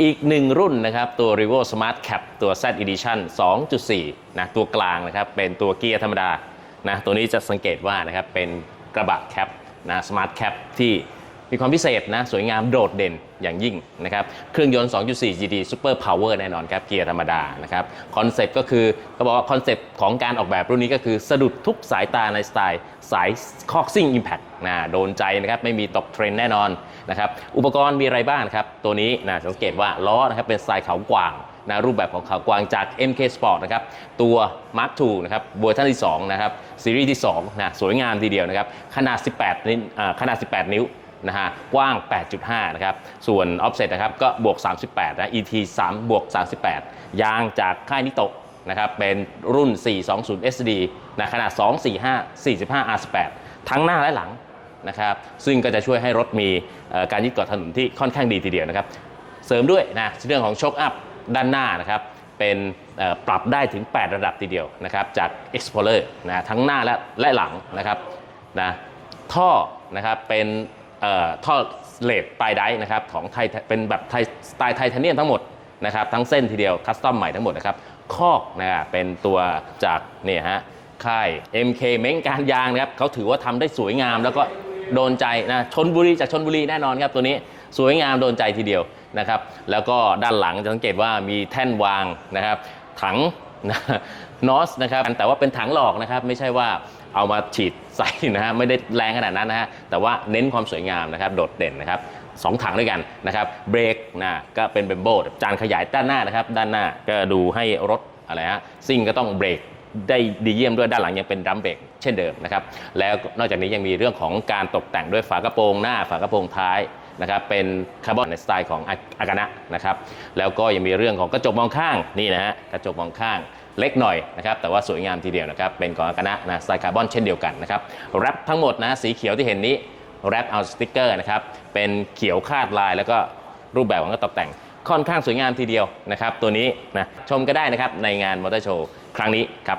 อีกหนึ่งรุ่นนะครับ ตัว r e v o Smart Cap ตัว Z Edition 2.4 นะตัวกลางนะครับ เป็นตัวเกียร์ธรรมดานะตัวนี้จะสังเกตว่านะครับ เป็นกระบะแคปนะ Smart Cap ที่มีความพิเศษนะ สวยงามโดดเด่นอย่างยิ่งนะครับ เครื่องยนต์ 2.4 GT Super Power แน่นอนครับ เกียร์ธรรมดานะครับคอนเซ็ปต์ก็คือเขาบอกว่าคอนเซ็ปต์ของการออกแบบรุ่นนี้ก็คือสะดุดทุกสายตาในสไตล์สายคอกซิ่งอิมแพ t นะโดนใจนะครับไม่มีตกเทรนแน่นอนนะครับอุปกรณ์มีอะไรบ้างครับตัวนี้นะสังเกตว่าล้อนะครับเป็นสไตล์เขากว้างนะรูปแบบของเขากวางจาก MK Sport นะครับตัว Mark II นะครับเวอร์ชันที่2นะครับซีรีส์ที่2นะสวยงามทีเดียวนะครับขนาด 18 นิ้วอ่าขนาด 18 นิ้วนะฮะกว้าง 8.5 นะครับ ส่วน offset นะครับก็บวก 38 นะ ET 3บวก 38 ยางจากค่ายนิโตะนะครับเป็นรุ่น 420 SD นะขนาด 245 45 R18 ทั้งหน้าและหลัง นะครับซึ่งก็จะช่วยให้รถมีการยึดเกาะถนนที่ค่อนข้างดีทีเดียวนะครับเสริมด้วยนะเรื่องของโชคอัพด้านหน้านะครับเป็นปรับได้ถึง 8 ระดับทีเดียวนะครับจาก Explorer นะทั้งหน้าและและหลังนะครับนะท่อนะครับเป็นเอ่อท่อเลดปลายไดร์นะครับของไทยเป็นแบบไทยสไตล์ไทเทเนียมทั้งหมดนะครับทั้งเส้นทีเดียวคัสตอมใหม่ทั้งหมดนะครับคอกนะเป็นตัวจากเนี่ยฮะค่าย MK เม้งการยางนะครับเขาถือว่าทำได้สวยงามแล้วก็ โดนใจนะชนบุรีจากชนบุรีแน่นอนครับตัวนี้สวยงามโดนใจทีเดียวนะครับ แล้วก็ด้านหลังจะสังเกตว่ามีแท่นวางนะครับ ถังนอสนะครับแต่ว่าเป็นถังหลอกนะครับ ไม่ใช่ว่าเอามาฉีดใส่นะฮะไม่ได้แรงขนาดนั้นนะฮะแต่ว่าเน้นความสวยงามนะครับ โดดเด่นนะครับสองถังด้วยกันนะครับเบรกนะก็เป็นเบมโบจานขยายด้านหน้านะครับ ด้านหน้าก็ดูให้รถอะไรฮะซิ่งก็ต้องเบรก ได้ดีเยี่ยมด้วยด้านหลังยังเป็นดัมเบรกเช่นเดิมนะครับแล้วนอกจากนี้ยังมีเรื่องของการตกแต่งด้วยฝากระโปรงหน้าฝากระโปรงท้ายนะครับเป็นคาร์บอนในสไตล์ของอากานะนะครับแล้วก็ยังมีเรื่องของกระจกมองข้างนี่นะฮะกระจกมองข้างเล็กหน่อยนะครับแต่ว่าสวยงามทีเดียวนะครับเป็นของอากานะนะสไตล์คาร์บอนเช่นเดียวกันนะครับแรปทั้งหมดนะสีเขียวที่เห็นนี้แรปเอาสติกเกอร์นะครับเป็นเขียวคาดลายแล้วก็รูปแบบของการตกแต่ง ค่อนข้างสวยงามทีเดียวนะครับตัวนี้นะชมก็ได้นะครับในงานมอเตอร์โชว์ครั้งนี้ครับ